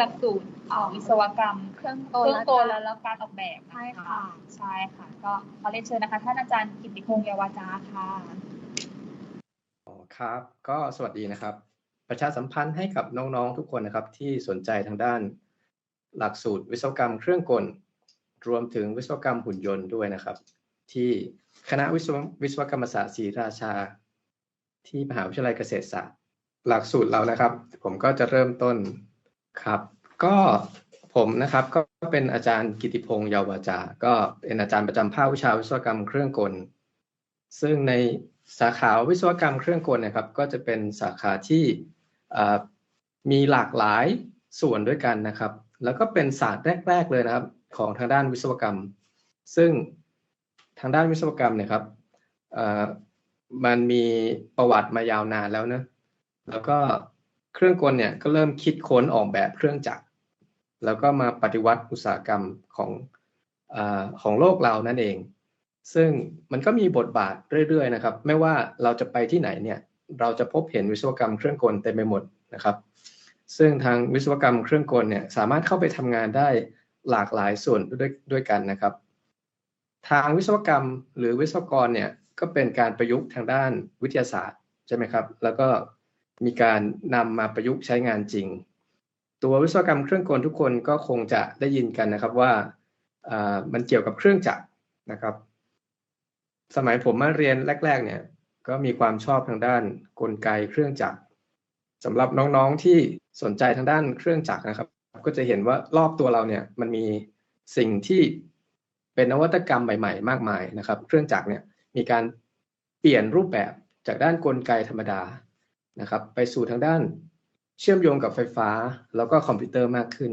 ก็คือหลักสูตรเอ่อวิศวกรรม เครื่องกลเครื่องกลและแล้วการออกแบบใช่นค่ะใช่ค่ะ ก็ขอเรียนเชิญนะคะท่านอาจารย์กิตติพงษ์เยาวาจาค่ะอ๋อครับ ก็สวัสดีนะครับ ประชาสัมพันธ์ให้กับน้องๆทุกคนนะครับ ที่สนใจทางด้าน หลักสูตรวิศวกรรม เครื่องกล รวมถึงวิศวกรรมหุ่นยนต์ด้วยนะครับ ที่คณะวิศววิศวกรรมศาสตร์ศรีราชา ที่มหาวิทยาลัยเกษตรศาสตร์หลักสูตรเรานะครับ ผมก็จะเริ่มต้น ครับ ก็ผมนะครับก็เป็นอาจารย์กิติพงษ์เยาวาจา ก็เป็นอาจารย์ประจำภาควิชาวิศวกรรมเครื่องกล ซึ่งในสาขาวิศวกรรมเครื่องกลนะครับ ก็จะเป็นสาขาที่มีหลากหลายส่วนด้วยกันนะครับ แล้วก็เป็นศาสตร์แรก ๆ เลยนะครับ ของทางด้านวิศวกรรม ซึ่งทางด้านวิศวกรรมเนี่ยครับมันมีประวัติมายาวนานแล้วนะแล้วก็ เครื่องกลเนี่ยก็เริ่มคิดค้นออกแบบเครื่องจักร แล้วก็มาปฏิวัติอุตสาหกรรมของอของโลกเรานั่นเอง ซึ่งมันก็มีบทบาทเรื่อยๆนะครับ ไม่ว่าเราจะไปที่ไหนเนี่ยเราจะพบเห็นวิศวกรรมเครื่องกลเต็มไปหมดนะครับ ซึ่งทางวิศวกรรมเครื่องกลเนี่ยสามารถเข้าไปทำงานได้หลากหลายส่วนด้วยด้วยกันนะครับ ทางวิศวกรรมหรือวิศวกรเนี่ยก็เป็นการประยุกต์ทางด้านวิทยาศาสตร์ใช่ไหมครับ แล้วก็ มีการนำมาประยุกต์ใช้งานจริง ตัววิศวกรรมเครื่องกลทุกคนก็คงจะได้ยินกันนะครับว่ามันเกี่ยวกับเครื่องจักรนะครับ สมัยผมมาเรียนแรก ๆ เนี่ยก็มีความชอบทางด้านกลไกเครื่องจักรสำหรับน้องๆที่สนใจทางด้านเครื่องจักรนะครับ ก็จะเห็นว่ารอบตัวเราเนี่ยมันมีสิ่งที่เป็นนวัตกรรมใหม่ ๆ มากมายนะครับ เครื่องจักรเนี่ยมีการเปลี่ยนรูปแบบจากด้านกลไกธรรมดา นะครับไปสู่ทางด้านเชื่อมโยงกับไฟฟ้า แล้วก็คอมพิวเตอร์มากขึ้น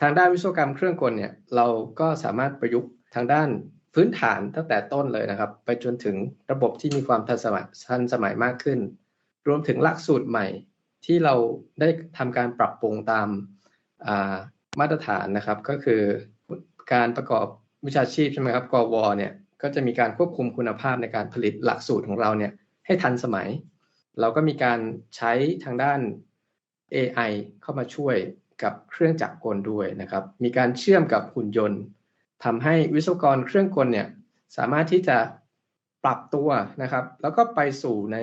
ทางด้านวิศวกรรมเครื่องกลเนี่ยเราก็สามารถประยุกต์ทางด้านพื้นฐานตั้งแต่ต้นเลยนะครับ ไปจนถึงระบบที่มีความทันสมัยทันสมัยมากขึ้น รวมถึงหลักสูตรใหม่ที่เราได้ทำการปรับปรุงตามามาตรฐานนะครับ ก็คือการประกอบวิชาชีพใช่ไหมครับกวเนี่ยก็จะมีการควบคุมคุณภาพในการผลิตหลักสูตรของเราเนี่ยให้ทันสมัย เราก็มีการใช้ทางด้าน AI เข้ามาช่วยกับเครื่องจักรกลด้วยนะครับ มีการเชื่อมกับหุ่นยนต์ทำให้วิศวกรเครื่องกลเนี่ยสามารถที่จะปรับตัวนะครับ แล้วก็ไปสู่ใน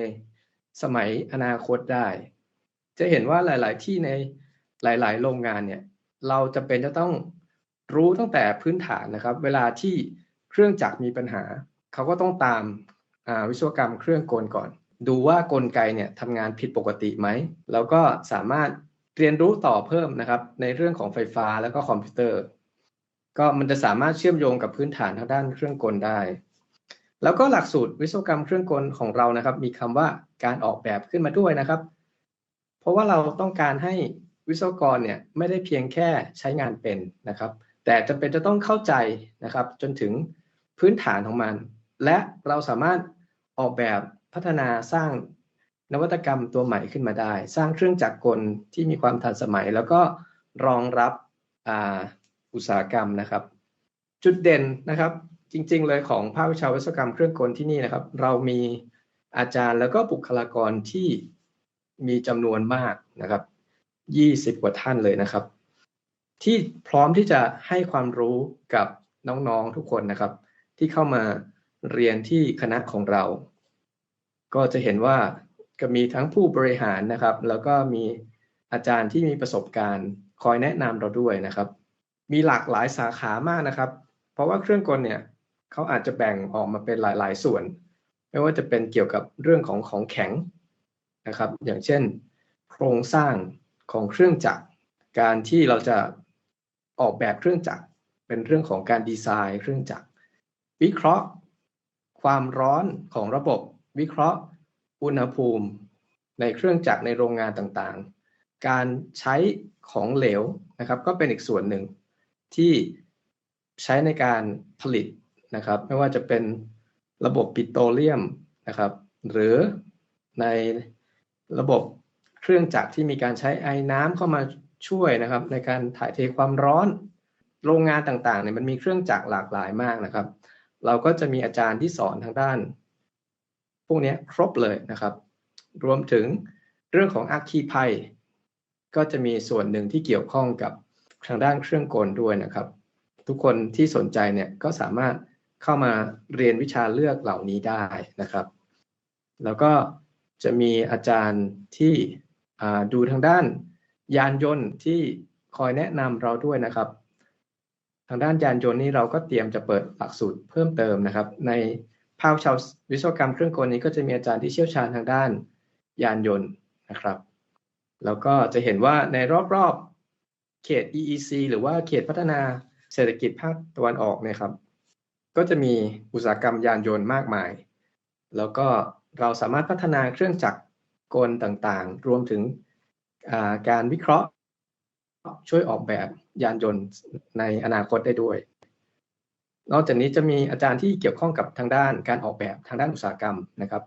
สมัยอนาคตได้ จะเห็นว่าหลาย ๆ ที่ในหลาย ๆ โรงงานเนี่ย เราจะเป็นจะต้องรู้ตั้งแต่พื้นฐานนะครับ เวลาที่เครื่องจักรมีปัญหา เขาก็ต้องตามวิศวกรรมเครื่องกลก่อน ดูว่ากลไกเนี่ยทำงานผิดปกติไหม แล้วก็สามารถเรียนรู้ต่อเพิ่มนะครับ ในเรื่องของไฟฟ้าแล้วก็คอมพิวเตอร์ ก็มันจะสามารถเชื่อมโยงกับพื้นฐานทางด้านเครื่องกลได้ แล้วก็หลักสูตรวิศวกรรมเครื่องกลของเรานะครับ มีคำว่าการออกแบบขึ้นมาด้วยนะครับ เพราะว่าเราต้องการให้วิศวกรเนี่ยไม่ได้เพียงแค่ใช้งานเป็นนะครับ แต่จะเป็นจะต้องเข้าใจนะครับ จนถึงพื้นฐานของมัน และเราสามารถออกแบบ พัฒนาสร้างนวัตกรรมตัวใหม่ขึ้นมาได้ สร้างเครื่องจักรกลที่มีความทันสมัย แล้วก็รองรับอ,อุตสาหกรรมนะครับ จุดเด่นนะครับจริง ๆ เลยของภาควิชาวิศวกรรมเครื่องกลที่นี่นะครับ เรามีอาจารย์แล้วก็บุคลากรที่มีจำนวนมากนะครับ20กว่าท่านเลยนะครับ ที่พร้อมที่จะให้ความรู้กับน้องๆทุกคนนะครับ ที่เข้ามาเรียนที่คณะของเรา ก็จะเห็นว่าก็มีทั้งผู้บริหารนะครับ แล้วก็มีอาจารย์ที่มีประสบการณ์ คอยแนะนำเราด้วยนะครับ มีหลากหลายสาขามากนะครับ เพราะว่าเครื่องกลเนี่ยเขาอาจจะแบ่งออกมาเป็นหลาย ๆ ส่วน ไม่ว่าจะเป็นเกี่ยวกับเรื่องของของแข็งนะครับ อย่างเช่น โครงสร้างของเครื่องจักร การที่เราจะออกแบบเครื่องจักร เป็นเรื่องของการดีไซน์เครื่องจักร วิเคราะห์ ความร้อนของระบบ วิเคราะห์อุณหภูมิ ในเครื่องจักรในโรงงานต่างๆ การใช้ของเหลวนะครับ ก็เป็นอีกส่วนหนึ่งที่ใช้ในการผลิตนะครับ ไม่ว่าจะเป็นระบบปิโตรเลียมนะครับ หรือในระบบเครื่องจักรที่มีการใช้ไอ้น้ำเข้ามาช่วยนะครับ ในการถ่ายเทความร้อน โรงงานต่างๆเนี่ยมันมีเครื่องจักรหลากหลายมากนะครับ เราก็จะมีอาจารย์ที่สอนทางด้าน พวกนี้ครบเลยนะครับ รวมถึงเรื่องของอัคคีภัย ก็จะมีส่วนหนึ่งที่เกี่ยวข้องกับทางด้านเครื่องกลด้วยนะครับ ทุกคนที่สนใจเนี่ยก็สามารถเข้ามาเรียนวิชาเลือกเหล่านี้ได้นะครับ แล้วก็จะมีอาจารย์ที่ดูทางด้านยานยนต์ที่คอยแนะนำเราด้วยนะครับ ทางด้านยานยนต์นี้เราก็เตรียมจะเปิดหลักสูตรเพิ่มเติมนะครับ ใน ภาคชาววิศวกรรมเครื่องกลนี้ก็จะมีอาจารย์ที่เชี่ยวชาญทางด้านยานยนต์นะครับ แล้วก็จะเห็นว่าในรอบๆเขต EEC หรือว่าเขตพัฒนาเศรษฐกิจภาคตะวันออกเนี่ยครับ ก็จะมีอุตสาหกรรมยานยนต์มากมาย แล้วก็เราสามารถพัฒนาเครื่องจักรกลต่างๆ รวมถึงการวิเคราะห์ ช่วยออกแบบยานยนต์ในอนาคตได้ด้วย นอกจากนี้จะมีอาจารย์ที่เกี่ยวข้องกับทางด้านการออกแบบทางด้านอุตสาหกรรมนะครับ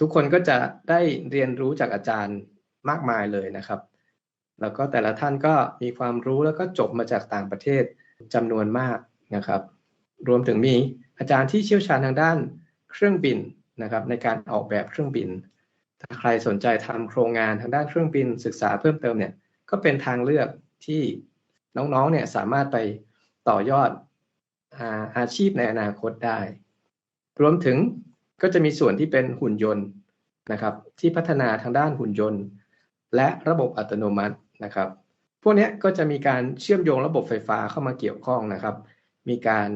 ทุกคนก็จะได้เรียนรู้จากอาจารย์มากมายเลยนะครับ แล้วก็แต่ละท่านก็มีความรู้แล้วก็จบมาจากต่างประเทศจำนวนมากนะครับ รวมถึงมีอาจารย์ที่เชี่ยวชาญทางด้านเครื่องบินนะครับ ในการออกแบบเครื่องบิน ถ้าใครสนใจทำโครงงานทางด้านเครื่องบินศึกษาเพิ่มเติมเนี่ยก็เป็นทางเลือกที่น้องๆเนี่ยสามารถไปต่อยอด อาชีพในอนาคตได้ รวมถึงก็จะมีส่วนที่เป็นหุ่นยนต์นะครับ ที่พัฒนาทางด้านหุ่นยนต์ และระบบอัตโนมัตินะครับ พวกนี้ก็จะมีการเชื่อมโยงระบบไฟฟ้าเข้ามาเกี่ยวข้องนะครับ มีการ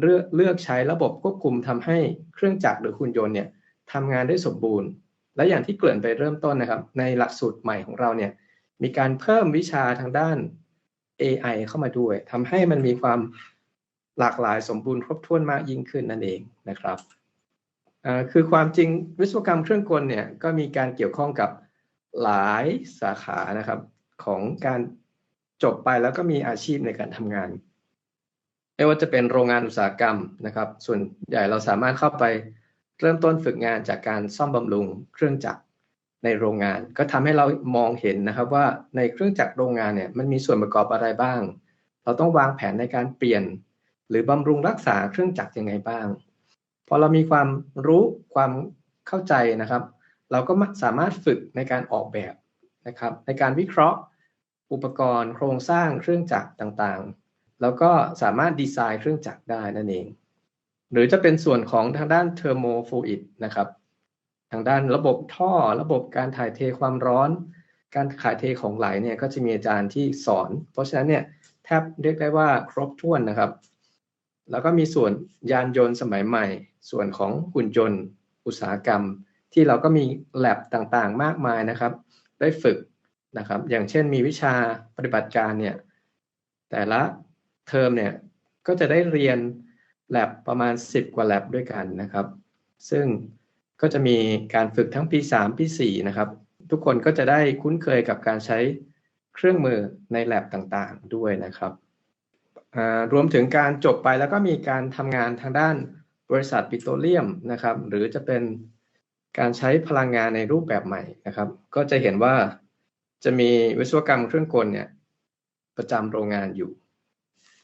เลือกเลือกใช้ระบบควบคุมทำให้เครื่องจักรหรือหุ่นยนต์เนี่ยทำงานได้สมบูรณ์ และอย่างที่เกริ่นไปเริ่มต้นนะครับ ในหลักสูตรใหม่ของเราเนี่ยมีการเพิ่มวิชาทางด้าน AI เข้ามาด้วยทำให้มันมีความ หลากหลายสมบูรณ์ครบถ้วนมากยิ่งขึ้นนั่นเองนะครับคือความจริงวิศวกรรมเครื่องกลเนี่ยก็มีการเกี่ยวข้องกับหลายสาขานะครับของการจบไปแล้วก็มีอาชีพในการทำงาน ไม่ว่าจะเป็นโรงงานอุตสาหกรรมนะครับ ส่วนใหญ่เราสามารถเข้าไปเริ่มต้นฝึกงานจากการซ่อมบำรุงเครื่องจักรในโรงงาน ก็ทำให้เรามองเห็นนะครับว่าในเครื่องจักรโรงงานเนี่ยมันมีส่วนประกอบอะไรบ้าง เราต้องวางแผนในการเปลี่ยน หรือบำรุงรักษาเครื่องจักรยังไงบ้าง พอเรามีความรู้ความเข้าใจนะครับ เราก็สามารถฝึกในการออกแบบนะครับ ในการวิเคราะห์อุปกรณ์โครงสร้างเครื่องจักรต่างๆ แล้วก็สามารถดีไซน์เครื่องจักรได้นั่นเอง หรือจะเป็นส่วนของทางด้านเทอร์โมฟลูอิดนะครับทางด้านระบบท่อระบบการถ่ายเทความร้อน การถ่ายเทของไหลเนี่ยก็จะมีอาจารย์ที่สอน เพราะฉะนั้นเนี่ยแทบเรียกได้ว่าครบถ้วนนะครับ แล้วก็มีส่วนยานยนต์สมัยใหม่ ส่วนของหุ่นยนต์ อุตสาหกรรม ที่เราก็มีแ lab ต่างๆ มากมายนะครับ ได้ฝึกนะครับ อย่างเช่นมีวิชาปฏิบัติการเนี่ย แต่ละเทอมเนี่ย ก็จะได้เรียน lab ประมาณ 10 กว่า lab ด้วยกันนะครับ ซึ่งก็จะมีการฝึกทั้งปี 3 ปี 4 นะครับ ทุกคนก็จะได้คุ้นเคยกับการใช้เครื่องมือใน lab ต่างๆ ด้วยนะครับ รวมถึงการจบไปแล้วก็มีการทำงานทางด้านบริษัทปิโตรเลียมนะครับ หรือจะเป็นการใช้พลังงานในรูปแบบใหม่นะครับ ก็จะเห็นว่าจะมีวิศวกรรมเครื่องกลเนี่ยประจำโรงงานอยู่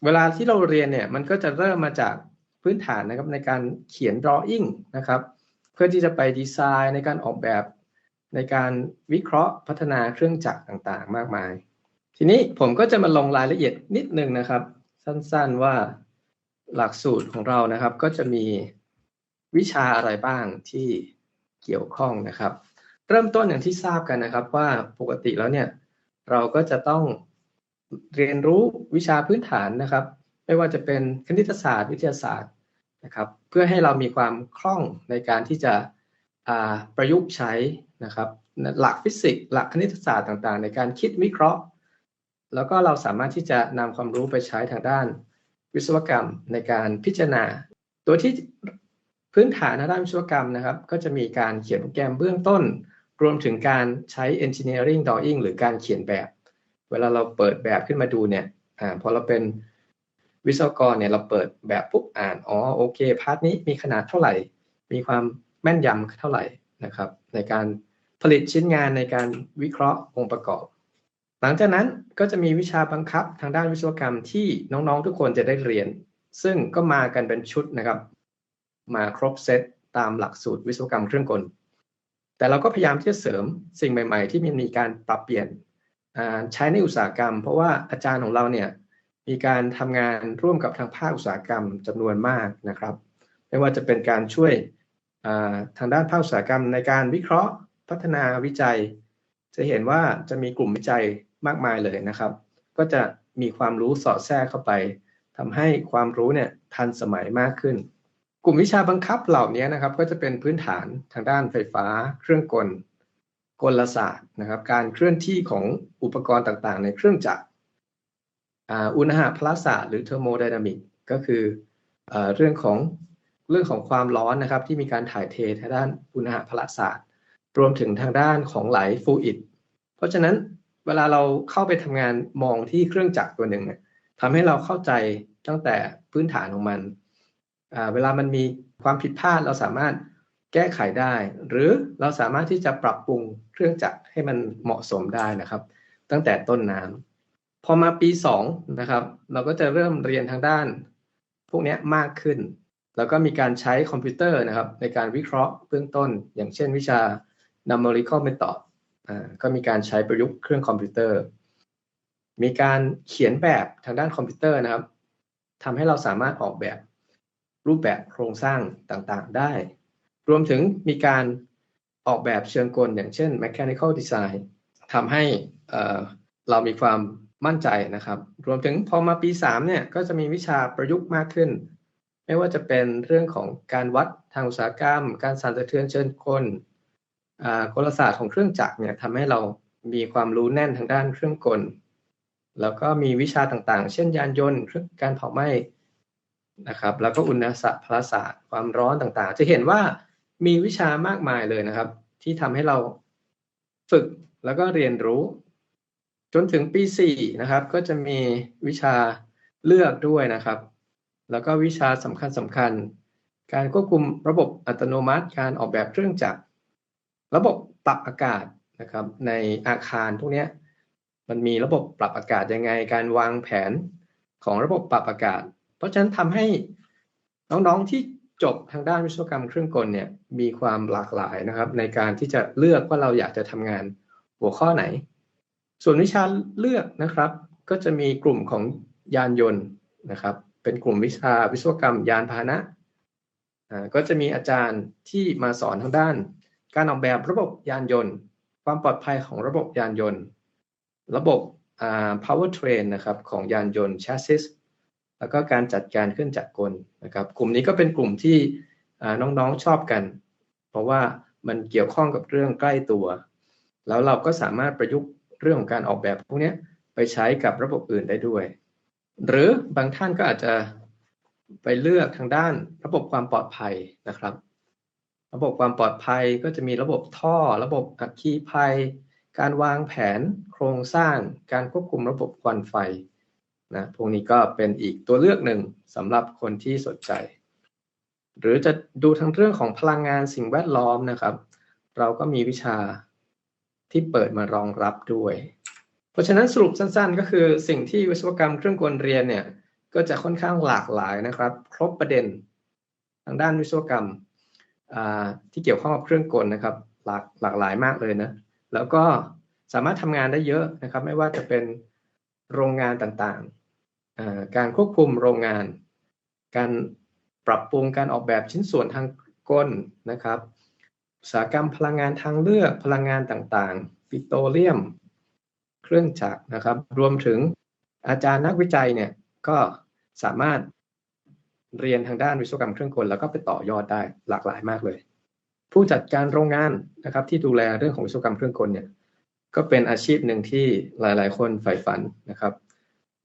เวลาที่เราเรียนเนี่ยมันก็จะเริ่มมาจากพื้นฐานนะครับในการเขียน drawing นะครับ เพื่อที่จะไปดีไซน์ในการออกแบบในการวิเคราะห์พัฒนาเครื่องจักรต่างๆ มากมาย ทีนี้ผมก็จะมาลงรายละเอียดนิดนึงนะครับ สั้นๆว่าหลักสูตรของเรานะครับ ก็จะมีวิชาอะไรบ้างที่เกี่ยวข้องนะครับ เริ่มต้นอย่างที่ทราบกันนะครับว่าปกติแล้วเนี่ยเราก็จะต้องเรียนรู้วิชาพื้นฐานนะครับ ไม่ว่าจะเป็นคณิตศาสตร์ วิทยาศาสตร์นะครับ เพื่อให้เรามีความคล่องในการที่จะประยุกต์ใช้นะครับ หลักฟิสิกส์หลักคณิตศาสตร์ต่างๆ ในการคิดวิเคราะห์ แล้วก็เราสามารถที่จะนำความรู้ไปใช้ทางด้านวิศวกรรมในการพิจารณา ตัวที่พื้นฐานทางด้านวิศวกรรมนะครับ ก็จะมีการเขียนโปรแกรมเบื้องต้น รวมถึงการใช้ engineering drawing หรือการเขียนแบบ เวลาเราเปิดแบบขึ้นมาดูเนี่ยอพอเราเป็นวิศวกรเนี่ยเราเปิดแบบปุ๊บอ่านอ๋อโอเคพาร์ทนี้มีขนาดเท่าไหร่ มีความแม่นยำเท่าไหร่นะครับ ในการผลิตชิ้นงานในการวิเคราะห์องค์ประกอบ หลังจากนั้นก็จะมีวิชาบังคับทางด้านวิศวกรรมที่น้องๆ ทุกคนจะได้เรียน ซึ่งก็มากันเป็นชุดนะครับ มาครบเซตตามหลักสูตรวิศวกรรมเครื่องกล แต่เราก็พยายามที่จะเสริมสิ่งใหม่ ๆ ที่มีการปรับเปลี่ยนใช้ในอุตสาหกรรม เพราะว่าอาจารย์ของเราเนี่ยมีการทำงานร่วมกับทางภาคอุตสาหกรรมจำนวนมากนะครับ ไม่ว่าจะเป็นการช่วยทางด้านภาคอุตสาหกรรมในการวิเคราะห์ พัฒนาวิจัย จะเห็นว่าจะมีกลุ่มวิจัย มากมายเลยนะครับ ก็จะมีความรู้สอดแทรกเข้าไปทำให้ความรู้เนี่ยทันสมัยมากขึ้น กลุ่มวิชาบังคับเหล่านี้นะครับ ก็จะเป็นพื้นฐานทางด้านไฟฟ้า เครื่องกล กลศาสตร์นะครับ การเคลื่อนที่ของอุปกรณ์ต่างๆ ในเครื่องจักรอุณหภาพศาสตร์หรือเทอร์โมไดนามิกก็คือเออเรื่องของเรื่องของความร้อนนะครับ ที่มีการถ่ายเททางด้านอุณหภาพศาสตร์ รวมถึงทางด้านของไหลฟลูอิดเพราะฉะนั้น เวลาเราเข้าไปทำงานมองที่เครื่องจักรตัวหนึ่งเนี่ยทำให้เราเข้าใจตั้งแต่พื้นฐานของมัน เวลามันมีความผิดพลาดเราสามารถแก้ไขได้ หรือเราสามารถที่จะปรับปรุงเครื่องจักรให้มันเหมาะสมได้นะครับ ตั้งแต่ต้นน้ำพอมาปี2นะครับ เราก็จะเริ่มเรียนทางด้าน พวกนี้มากขึ้น แล้วก็มีการใช้คอมพิวเตอร์นะครับ ในการวิเคราะห์เบื้องต้น อย่างเช่นวิชา numerical method ก็มีการใช้ประยุกต์เครื่องคอมพิวเตอร์ มีการเขียนแบบทางด้านคอมพิวเตอร์นะครับทำให้เราสามารถออกแบบรูปแบบโครงสร้างต่างๆได้ รวมถึงมีการออกแบบเชิงกลอย่างเช่น mechanical design ทำให้เรามีความมั่นใจนะครับ รวมถึงพอมาปี 3 เนี่ย ก็จะมีวิชาประยุกต์มากขึ้น ไม่ว่าจะเป็นเรื่องของการวัดทางอุตสาหกรรม การสั่นสะเทือนเชิงกล กลศาสตร์ของเครื่องจักรเนี่ยทำให้เรามีความรู้แน่นทางด้านเครื่องกล แล้วก็มีวิชาต่างๆ เช่นยานยนต์เครื่องการเผาไหม้นะครับ แล้วก็อุณหภาพลศาสตร์ความร้อนต่างๆ จะเห็นว่ามีวิชามากมายเลยนะครับ ที่ทำให้เราฝึกแล้วก็เรียนรู้ จนถึงปี4นะครับ ก็จะมีวิชาเลือกด้วยนะครับ แล้วก็วิชาสำคัญสำคัญ การควบคุมระบบอัตโนมัติ การออกแบบเครื่องจักร ระบบปรับอากาศนะครับในอาคารพวกเนี้ยมันมีระบบปรับอากาศยังไงการวางแผนของระบบปรับอากาศ เพราะฉะนั้นทำให้น้องๆที่จบทางด้านวิศวกรรมเครื่องกลเนี่ยมีความหลากหลายนะครับ ในการที่จะเลือกว่าเราอยากจะทำงานหัวข้อไหน ส่วนวิชาเลือกนะครับ ก็จะมีกลุ่มของยานยนต์นะครับ เป็นกลุ่มวิชาวิศวกรรมยานพาหนะอ่าก็จะมีอาจารย์ที่มาสอนทางด้าน การออกแบบระบบยานยนต์ ความปลอดภัยของระบบยานยนต์ ระบบ power train นะครับของยานยนต์ chassis แล้วก็การจัดการเครื่องจักรกลนะครับกลุ่มนี้ก็เป็นกลุ่มที่น้องๆชอบกัน เพราะว่ามันเกี่ยวข้องกับเรื่องใกล้ตัว แล้วเราก็สามารถประยุกต์เรื่องของการออกแบบพวกนี้ไปใช้กับระบบอื่นได้ด้วย หรือบางท่านก็อาจจะไปเลือกทางด้านระบบความปลอดภัยนะครับ ระบบความปลอดภัยก็จะมีระบบท่อ ระบบอัคคีภัย การวางแผนโครงสร้าง การควบคุมระบบควันไฟนะพวกนี้ก็เป็นอีกตัวเลือกหนึ่งสำหรับคนที่สนใจ หรือจะดูทั้งเรื่องของพลังงานสิ่งแวดล้อมนะครับ เราก็มีวิชาที่เปิดมารองรับด้วย เพราะฉะนั้นสรุปสั้นๆ ก็คือสิ่งที่วิศวกรรมเครื่องกลเรียนเนี่ยก็จะค่อนข้างหลากหลายนะครับ ครบประเด็นทางด้านวิศวกรรม ที่เกี่ยวข้องกับเครื่องกลนะครับ หลากหลากหลายมากเลยนะ แล้วก็สามารถทำงานได้เยอะนะครับ ไม่ว่าจะเป็นโรงงานต่างๆ การควบคุมโรงงาน การปรับปรุงการออกแบบชิ้นส่วนทางกลนะครับอุตสาหกรรมพลังงานทางเลือกพลังงานต่างๆ ปิโตรเลียม เครื่องจักรนะครับ รวมถึงอาจารย์นักวิจัยเนี่ยก็สามารถ เรียนทางด้านวิศวกรรมเครื่องกลแล้วก็ไปต่อยอดได้หลากหลายมากเลย ผู้จัดการโรงงานนะครับที่ดูแลเรื่องของวิศวกรรมเครื่องกลเนี่ยก็เป็นอาชีพหนึ่งที่หลาย ๆ คนใฝ่ฝันนะครับ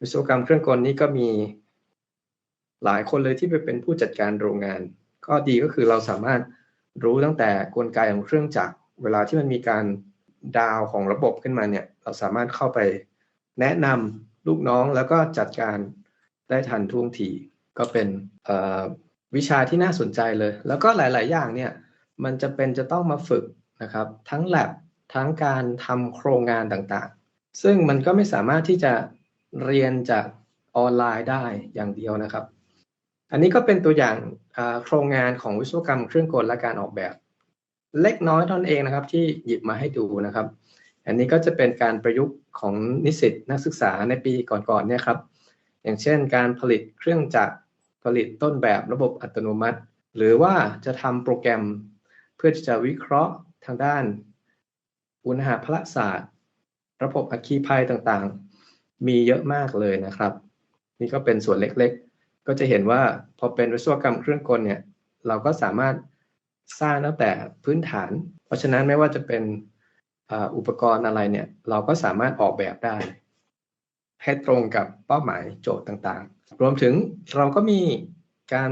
วิศวกรรมเครื่องกลนี้ก็มีหลายคนเลยที่ไปเป็นผู้จัดการโรงงาน ก็ดีก็คือเราสามารถรู้ตั้งแต่กลไกของเครื่องจักรเวลาที่มันมีการดาวของระบบขึ้นมาเนี่ย เราสามารถเข้าไปแนะนำลูกน้องแล้วก็จัดการได้ทันท่วงที ก็เป็นวิชาที่น่าสนใจเลย แล้วก็หลาย ๆ อย่างเนี่ยมันจะเป็นจะต้องมาฝึกนะครับ ทั้ง lab ทั้งการทำโครงงานต่างๆ ซึ่งมันก็ไม่สามารถที่จะเรียนจากออนไลน์ได้อย่างเดียวนะครับ อันนี้ก็เป็นตัวอย่างโครงงานของวิศวกรรมเครื่องกลและการออกแบบ เล็กน้อยเท่านั้นเองนะครับ ที่หยิบมาให้ดูนะครับ อันนี้ก็จะเป็นการประยุกต์ของนิสิตนักศึกษาในปีก่อนๆเนี่ยครับ อย่างเช่น การผลิตเครื่องจักร ผลิตต้นแบบระบบอัตโนมัติ หรือว่าจะทำโปรแกรมเพื่อที่จะวิเคราะห์ทางด้าน อุณหภาพศาสตร์ ระบบอัคคีภัยต่างๆ มีเยอะมากเลยนะครับ นี่ก็เป็นส่วนเล็กๆ ก็จะเห็นว่าพอเป็นวิศวกรรมเครื่องกลเนี่ยเราก็สามารถสร้างตั้งแต่พื้นฐาน เพราะฉะนั้นไม่ว่าจะเป็นอุปกรณ์อะไรเนี่ย เราก็สามารถออกแบบได้ ให้ตรงกับเป้าหมายโจทย์ต่างๆ รวมถึงเราก็มีการ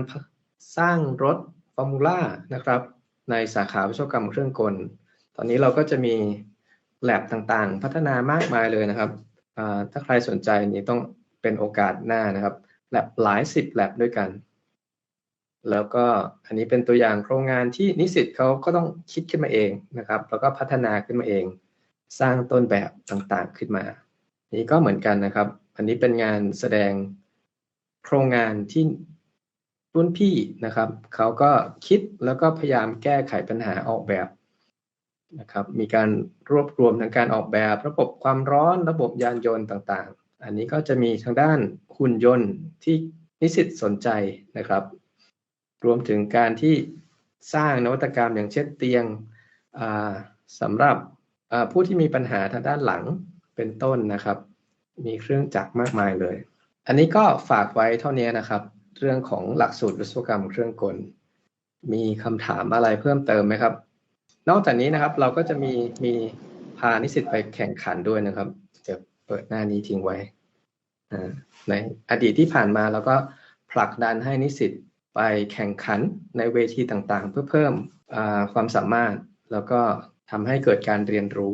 สร้างรถฟอร์มูล่านะครับ ในสาขาวิศวกรรมเครื่องกล ตอนนี้เราก็จะมีแลบต่างๆ พัฒนามากมายเลยนะครับ ถ้าใครสนใจนี่ต้องเป็นโอกาสหน้านะครับแลบหลายสิบแลบด้วยกัน แล้วก็อันนี้เป็นตัวอย่างโครงงานที่นิสิตเขาก็ต้องคิดขึ้นมาเองนะครับ แล้วก็พัฒนาขึ้นมาเอง สร้างต้นแบบต่างๆขึ้นมา นี่ก็เหมือนกันนะครับ อันนี้เป็นงานแสดง โครงงานที่รุ่นพี่นะครับเขาก็คิดแล้วก็พยายามแก้ไขปัญหาออกแบบนะครับ มีการรวบรวมทางการออกแบบ ระบบความร้อนระบบยานยนต์ต่างๆ อันนี้ก็จะมีทางด้านหุ่นยนต์ที่นิสิตสนใจนะครับ รวมถึงการที่สร้างนวัตกรรมอย่างเช่นเตียงสำหรับผู้ที่มีปัญหาทางด้านหลังเป็นต้นนะครับ มีเครื่องจักรมากมายเลย อันนี้ก็ฝากไว้เท่านี้นะครับ เรื่องของหลักสูตรวิศวกรรมเครื่องกล มีคำถามอะไรเพิ่มเติมไหมครับ นอกจากนี้นะครับเราก็จะมีมีพานิสิตไปแข่งขันด้วยนะครับจะเปิดหน้านี้ทิ้งไว้ในอดีตที่ผ่านมาเราก็ผลักดันให้นิสิตไปแข่งขันในเวทีต่างๆ เพื่อเพิ่มความสามารถ แล้วก็ทำให้เกิดการเรียนรู้